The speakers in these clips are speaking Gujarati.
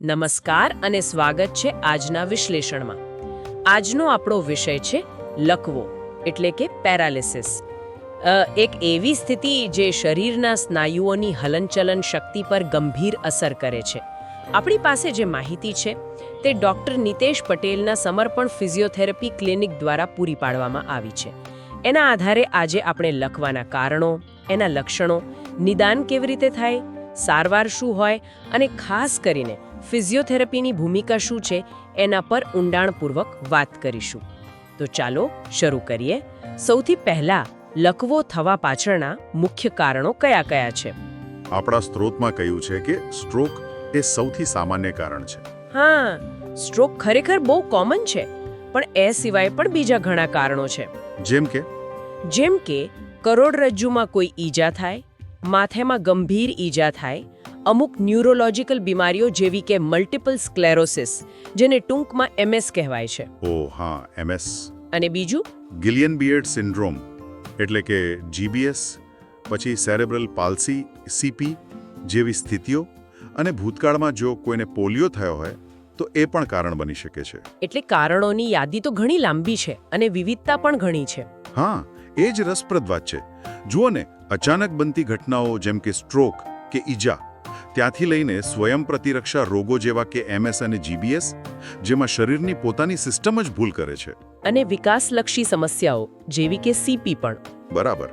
નમસ્કાર અને સ્વાગત છે આજના વિશ્લેષણમાં. આજનો આપણો વિષય છે લકવો, એટલે કે પેરાલિસિસ. એક એવી સ્થિતિ જે શરીરના સ્નાયુઓની હલનચલન શક્તિ પર ગંભીર અસર કરે છે. આપણી પાસે જે માહિતી છે, તે ડૉક્ટર નિતેશ પટેલના સમર્પણ ફિઝિયોથેરપી ક્લિનિક દ્વારા પૂરી પાડવામાં આવી છે. એના આધારે આજે આપણે લખવાના કારણો, એના લક્ષણો, નિદાન કેવી રીતે થાય, સારવાર શું હોય અને ખાસ કરીને ફિઝિયોથેરપીની ભૂમિકા શું છે એના પર ઊંડાણપૂર્વક વાત કરીશું. તો ચાલો શરૂ કરીએ. સૌથી પહેલા લકવો થવા પાછળના મુખ્ય કારણો કયા કયા છે? આપણા સ્ત્રોતમાં કહ્યું છે કે સ્ટ્રોક એ સૌથી સામાન્ય કારણ છે. હા સ્ટ્રોક ખરેખર બહુ કોમન છે પણ એ સિવાય પણ બીજા ઘણા કારણો છે. જેમ કે? જેમ કે કરોડરજ્જુમાં કોઈ ઈજા થાય માથેમાં ગંભીર ઈજા થાય અમુક ન્યુરોલોજિકલ બીમારીઓ જેવી કે મલ્ટિપલ સ્ક્લેરોસિસ જેને ટૂંકમાં એમએસ કહેવાય છે. ઓ હા એમએસ અને બીજું? ગિલિયન બિયર્ડ સિન્ડ્રોમ એટલે કે જીબીએસ પછી સેરેબ્રલ પાલ્સી સીપી જેવી સ્થિતિઓ અને ભૂતકાળમાં જો કોઈને પોલિયો થયો હોય તો એ પણ કારણ બની શકે છે. એટલે કારણોની યાદી તો ઘણી લાંબી છે અને વિવિધતા પણ ઘણી છે. હા એ જ રસપ્રદ વાત છે. જુઓ ને અચાનક બનતી ઘટનાઓ જેમ કે સ્ટ્રોક કે ઈજા ત્યાંથી લઈને સ્વયં પ્રતિરક્ષા રોગો જેવા કે એમએસ અને જીબીએસ જેમાં શરીરની પોતાની સિસ્ટમ જ ભૂલ કરે છે. અને વિકાસલક્ષી સમસ્યાઓ જેવી કે સીપી પણ. બરાબર.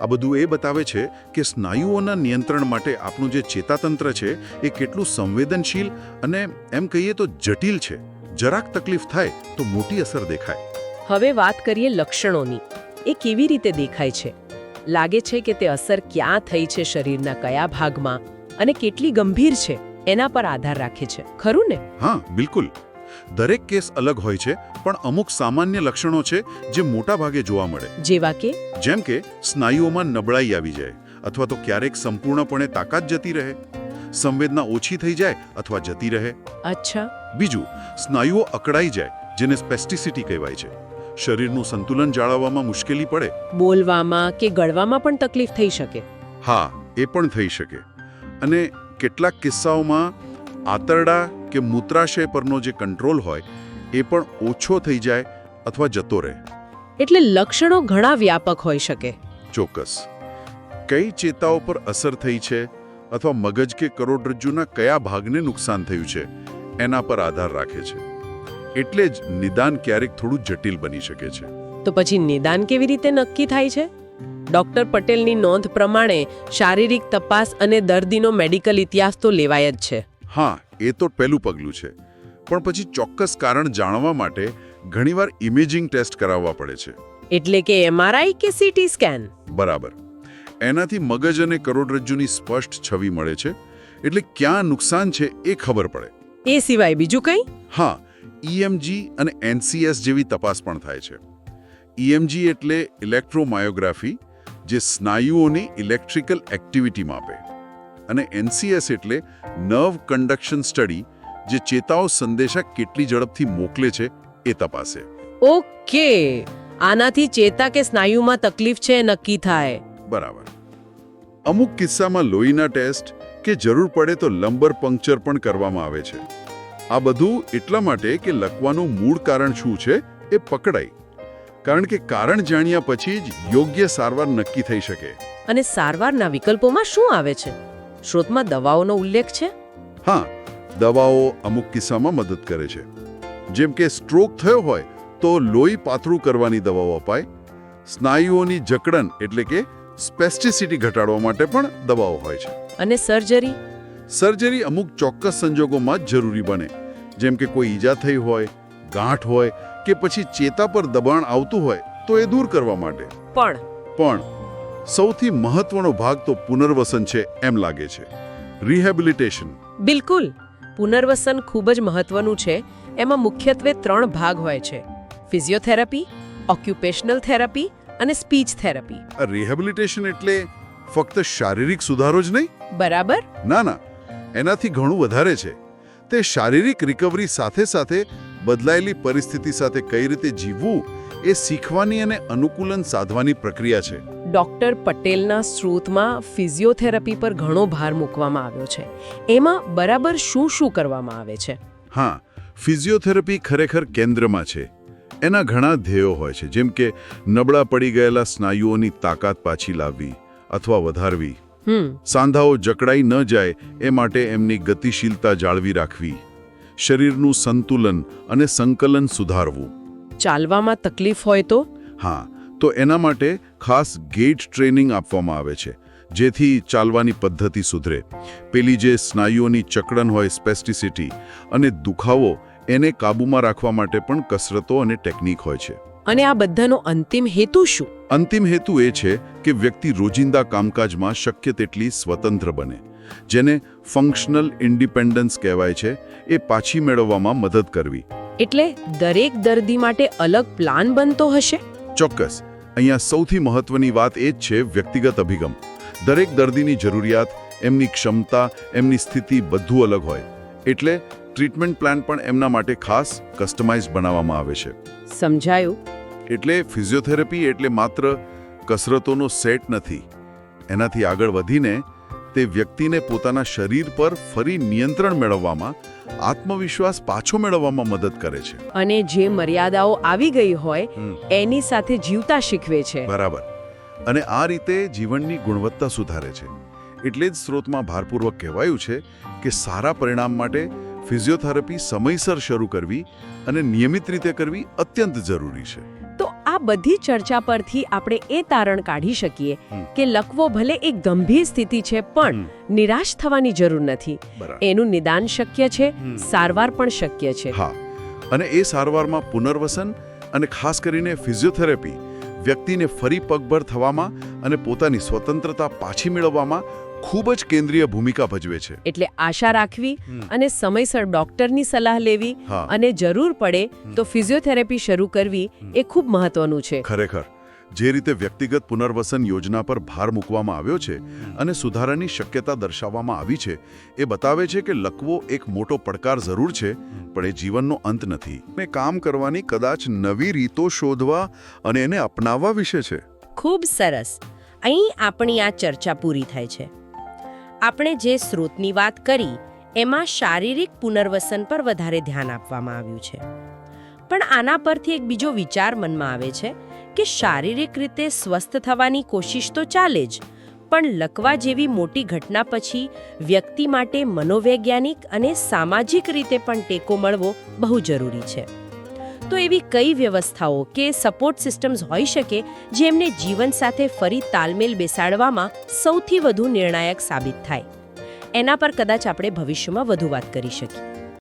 આ બધું એ બતાવે છે કે સ્નાયુઓના નિયંત્રણ માટે આપણું જે ચેતાતંત્ર છે એ કેટલું સંવેદનશીલ અને એમ કહીએ તો જટિલ છે. જરાક તકલીફ થાય તો મોટી અસર દેખાય. હવે વાત કરીએ લક્ષણોની. એ કેવી રીતે દેખાય છે? લાગે છે કે તે અસર ક્યાં થઈ છે શરીરના કયા ભાગમાં? અને કેટલી ગંભીર છે એના પર આધાર રાખે છે. ખરું ને? હા બિલકુલ. દરેક કેસ અલગ હોય છે પણ અમુક સામાન્ય લક્ષણો છે જે મોટા ભાગે જોવા મળે. જેવા કે? જેમ કે સ્નાયુઓમાં નબળાઈ આવી જાય અથવા તો ક્યારેક સંપૂર્ણપણે તાકાત જતી રહે. સંવેદના ઓછી થઈ જાય અથવા જતી રહે. અચ્છા. બીજું સ્નાયુઓ અકળાઈ જાય જેને સ્પેસ્ટિસિટી કહેવાય છે. શરીરનું સંતુલન જાળવવામાં મુશ્કેલી પડે. બોલવામાં કે ગળવામાં પણ તકલીફ થઈ શકે? હા એ પણ થઈ શકે. અને કેટલાક કિસ્સાઓમાં આંતરડા કે મૂત્રાશય પરનો જે કંટ્રોલ હોય એ પણ ઓછો થઈ જાય અથવા જતો રહે. એટલે લક્ષણો ઘણા વ્યાપક હોઈ શકે. ચોક્કસ. કઈ ચેતાઓ પર અસર થઈ છે અથવા મગજ કે કરોડરજ્જુના કયા ભાગને નુકસાન થયું છે એના પર આધાર રાખે છે. એટલે જ નિદાન ક્યારેક થોડું જટિલ બની શકે છે. તો પછી નિદાન કેવી રીતે નક્કી થાય છે? ડોક્ટર પટેલની નોંધ પ્રમાણે શારીરિક તપાસ અને દર્દીનો મેડિકલ ઇતિહાસ તો લેવાય જ છે. હા એ તો પહેલું પગલું છે. પણ પછી ચોક્કસ કારણ જાણવા માટે ઘણીવાર ઇમેજિંગ ટેસ્ટ કરાવવા પડે છે. એટલે કે એમઆરઆઈ કે સીટી સ્કેન? બરાબર. એનાથી મગજ અને કરોડરજ્જુની સ્પષ્ટ છબી મળે છે. એટલે ક્યાં નુકસાન છે એ ખબર પડે. એ સિવાય બીજું કંઈ? હા ઈએમજી અને એનસીએસ જેવી તપાસ પણ થાય છે. ઈએમજી એટલે ઇલેક્ટ્રોમાયોગ્રાફી જે સ્નાયુઓની ઇલેક્ટ્રિકલ એક્ટિવિટી માપે અને એનસીએસ એટલે નર્વ કન્ડક્શન સ્ટડી જે ચેતાઓ સંદેશા કેટલી ઝડપથી મોકલે છે એ તપાસે. ઓકે. આનાથી ચેતા કે સ્નાયુમાં તકલીફ છે એ નક્કી થાય. બરાબર. અમુક કિસ્સામાં લોહીના ટેસ્ટ કે જરૂર પડે તો લંબર પંક્ચર પણ કરવામાં આવે છે. આ બધું એટલા માટે કે લખવાનું મૂળ કારણ શું છે એ પકડાય. કારણ કે કારણ જાણ્યા પછી જ યોગ્ય સારવાર નક્કી થઈ શકે. અને સારવારના વિકલ્પોમાં શું આવે છે? શોધમાં દવાઓનો ઉલ્લેખ છે? હા દવાઓ અમુક કિસ્સામાં મદદ કરે છે. જેમ કે સ્ટ્રોક થયો હોય તો લોહી પાતળું કરવાની દવાઓ અપાય. સ્નાયુઓની જકડન એટલે કે સ્પેસ્ટિસિટી ઘટાડવા માટે પણ દવાઓ હોય છે. અને સર્જરી? સર્જરી અમુક ચોક્કસ સંજોગોમાં જરૂરી બને. જેમ કે કોઈ ઈજા થઈ હોય ગાંઠ હોય કે પછી ચેતા પર દબાણ આવતું હોય તો એ દૂર કરવા માટે. પણ પણ સૌથી મહત્વનો ભાગ તો પુનર્વસન છે એમ લાગે છે. રિહેબિલિટેશન બિલકુલ. પુનર્વસન ખૂબ જ મહત્વનું છે. એમાં મુખ્યત્વે ત્રણ ભાગ હોય છે. ફિઝિયોથેરાપી ઓક્યુપેશનલ થેરાપી અને સ્પીચ થેરાપી રિહેબિલિટેશન એટલે ફક્ત શારીરિક સુધારો જ નહીં? બરાબર. ના ના. એનાથી ઘણું વધારે છે. તે શારીરિક રિકવરી સાથે સાથે બદલાયેલી પરિસ્થિતિ સાથે કઈ રીતે જીવવું એ શીખવાની અને અનુકૂલન સાધવાની પ્રક્રિયા છે. ડૉક્ટર પટેલના સ્ત્રોતમાં ફિઝિયોથેરાપી પર ઘણો ભાર મૂકવામાં આવ્યો છે. એમાં બરાબર શું શું કરવામાં આવે છે? હા ફિઝિયોથેરાપી ખરેખર કેન્દ્રમાં છે. એના ઘણા ધ્યેયો હોય છે જેમ કે નબળા પડી ગયેલા સ્નાયુઓની તાકાત પાછી લાવવી અથવા વધારવી. સાંધાઓ જકડાઈ ન જાય એ માટે એમની ગતિશીલતા જાળવી રાખવી. શરીરનું સંતુલન અને સંકલન સુધારવું. ચાલવામાં તકલીફ હોય તો? હા તો એના માટે ખાસ ગેટ ટ્રેનિંગ આપવામાં આવે છે જેથી ચાલવાની પદ્ધતિ સુધરે. પેલી જે સ્નાયુઓની ચકડન હોય સ્પેસ્ટિસિટી અને દુખાવો એને કાબૂમાં રાખવા માટે પણ કસરતો અને ટેકનિક હોય છે. અને આ બધાનો અંતિમ હેતુ શું? અંતિમ હેતુ એ છે કે વ્યક્તિ રોજિંદા કામકાજમાં શક્ય તેટલી સ્વતંત્ર બને. જેને ફંક્શનલ ઇન્ડિપેન્ડન્સ કહેવાય છે એ પાછી મેળવવામાં મદદ કરવી. એટલે દરેક દર્દી માટે અલગ પ્લાન બનતો હશે? ચોક્કસ. અહીંયા સૌથી મહત્વની વાત એ જ છે વ્યક્તિગત અભિગમ. દરેક દર્દીની જરૂરિયાત એમની ક્ષમતા એમની સ્થિતિ બધું અલગ હોય. એટલે ટ્રીટમેન્ટ પ્લાન પણ એમના માટે ખાસ કસ્ટમાઇઝ બનાવવામાં આવે છે. સમજાયું. એટલે ફિઝિયોથેરાપી એટલે માત્ર કસરતોનો સેટ નથી. એનાથી આગળ વધીને તે વ્યક્તિને પોતાના શરીર પર ફરી નિયંત્રણ મેળવવામાં આત્મવિશ્વાસ પાછો મેળવવામાં મદદ કરે છે. અને જે મર્યાદાઓ આવી ગઈ હોય એની સાથે જીવતા શીખવે છે. બરાબર. અને આ રીતે જીવનની ગુણવત્તા સુધારે છે. એટલે જ સ્ત્રોતમાં ભારપૂર્વક કહેવાયું છે કે સારા પરિણામ માટે ફિઝિયોથેરાપી સમયસર શરૂ કરવી અને નિયમિત રીતે કરવી અત્યંત જરૂરી છે. તો બધી ચર્ચા પરથી આપણે એ તારણ કાઢી શકીએ કે લકવો ભલે એક ગંભીર સ્થિતિ છે પણ નિરાશ થવાની જરૂર નથી. એનું નિદાન શક્ય છે સારવાર પણ શક્ય છે. હા. અને એ સારવારમાં પુનર્વસન અને ખાસ કરીને ફિઝિયોથેરાપી વ્યક્તિને ફરી પગભર થવામાં અને પોતાની સ્વતંત્રતા પાછી મેળવવામાં ખૂબ જ કેન્દ્રીય ભૂમિકા ભજવે છે. એટલે આશા રાખવી અને સમયસર ડોક્ટરની સલાહ લેવી અને જરૂર પડે તો ફિઝિયોથેરાપી શરૂ કરવી એ ખૂબ મહત્વનું છે. ખરેખર. જે રીતે વ્યક્તિગત પુનર્વસન યોજના પર ભાર મૂકવામાં આવ્યો છે અને સુધારાની શક્યતા દર્શાવવામાં આવી છે એ બતાવે છે કે લકવો એક મોટો પડકાર જરૂર છે પણ એ જીવનનો અંત નથી. ને કામ કરવાની કદાચ નવી રીતો શોધવા અને એને અપનાવવા વિશે છે. ખૂબ સરસ. અહીં આપણી આ ચર્ચા પૂરી થાય છે. આપણે જે સ્રોતની વાત કરી, એમાં શારીરિક પુનર્વસન પર વધારે ધ્યાન આપવામાં આવ્યું છે. પણ આના પરથી એક બીજો વિચાર મનમાં આવે છે કે શારીરિક રીતે સ્વસ્થ થવાની કોશિશ તો ચાલે જ, પણ લકવા જેવી મોટી ઘટના પછી વ્યક્તિ માટે મનોવૈજ્ઞાનિક અને સામાજિક રીતે પણ ટેકો મળવો બહુ જરૂરી છે. તો એવી કઈ વ્યવસ્થાઓ કે સપોર્ટ સિસ્ટમ્સ હોઈ શકે જે એમને જીવન સાથે ફરી તાલમેલ બેસાડવામાં સૌથી વધુ નિર્ણાયક સાબિત થાય? એના પર કદાચ આપણે ભવિષ્યમાં વધુ વાત કરી શકીએ.